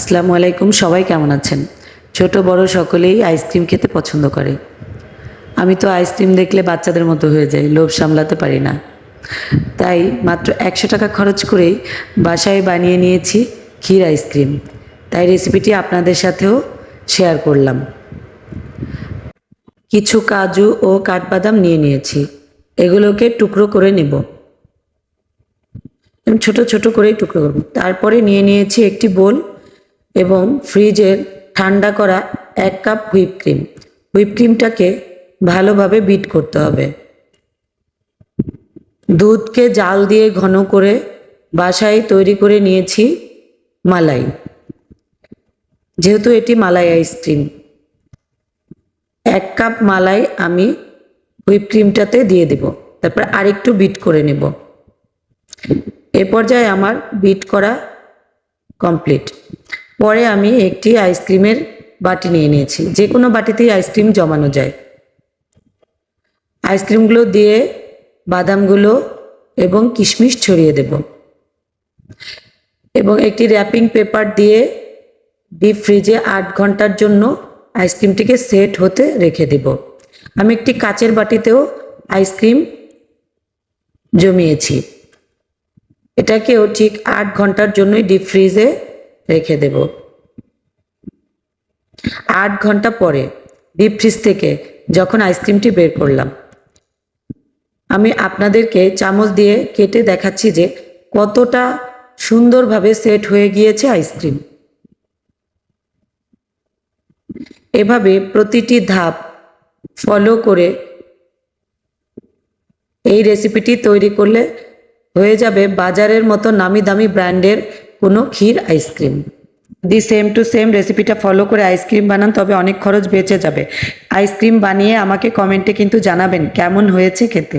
আসসালামু আলাইকুম, সবাই কেমন আছেন? ছোট, বড় সকলেই আইসক্রিম খেতে পছন্দ করে। আমি তো আইসক্রিম দেখলে বাচ্চাদের মতো হয়ে যাই, লোভ সামলাতে পারি না। তাই মাত্র একশো টাকা খরচ করেই বাসায় বানিয়ে নিয়েছি ক্ষীর আইসক্রিম তাই রেসিপিটি আপনাদের সাথেও শেয়ার করলাম। কিছু কাজু ও কাঠবাদাম নিয়ে নিয়েছি। এগুলোকে টুকরো করে নেব। ছোট ছোট করেই টুকরো করব। তারপরে নিয়ে নিয়েছি একটি বোল এবং ফ্রিজের ঠান্ডা করা এক কাপ হুইপ ক্রিম। হুইপ ক্রিমটাকে ভালোভাবে বিট করতে হবে। দুধকে জাল দিয়ে ঘন করে বাসায় তৈরি করে নিয়েছি মালাই। যেহেতু এটি মালাই আইসক্রিম এক কাপ মালাই আমি হুইপ ক্রিমটাতে দিয়ে দেব। তারপর আরেকটু বিট করে নেব। এ পর্যায়ে আমার বিট করা কমপ্লিট। পরে আমি একটি আইসক্রিমের বাটি নিয়ে নিয়েছি। যে কোনো বাটিতেই আইসক্রিম জমানো যায়। আইসক্রিমগুলো দিয়ে বাদামগুলো এবং কিশমিশ ছড়িয়ে দেব। এবং একটি র্যাপিং পেপার দিয়ে ডিপ ফ্রিজে আট ঘণ্টার জন্য আইসক্রিমটিকে সেট হতে রেখে দেব। আমি একটি কাচের বাটিতেও আইসক্রিম জমিয়েছি। এটাকেও ঠিক আট ঘণ্টার জন্যই ডিপ ফ্রিজে রেখে দেব। আট ঘণ্টা পরে ডিপ ফ্রিজ থেকে যখন আইসক্রিমটি বের করলাম, আমি আপনাদেরকে চামচ দিয়ে কেটে দেখাচ্ছি যে কতটা সুন্দরভাবে সেট হয়ে গিয়েছে আইসক্রিম। এভাবে প্রতিটি ধাপ ফলো করে এই রেসিপিটি তৈরি করলে হয়ে যাবে বাজারের মতো নামি দামি ব্র্যান্ডের কোনো ক্ষীর ice cream the same to same রেসিপিটা ফলো করে আইসক্রিম বানান, তবে অনেক খরচ বেঁচে যাবে। আইসক্রিম বানিয়ে আমাকে কমেন্টে কিন্তু জানাবেন, কেমন হয়েছে খেতে।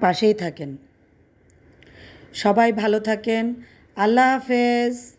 পাশেই থাকেন। সবাই ভালো থাকেন। আল্লাহ হাফেজ।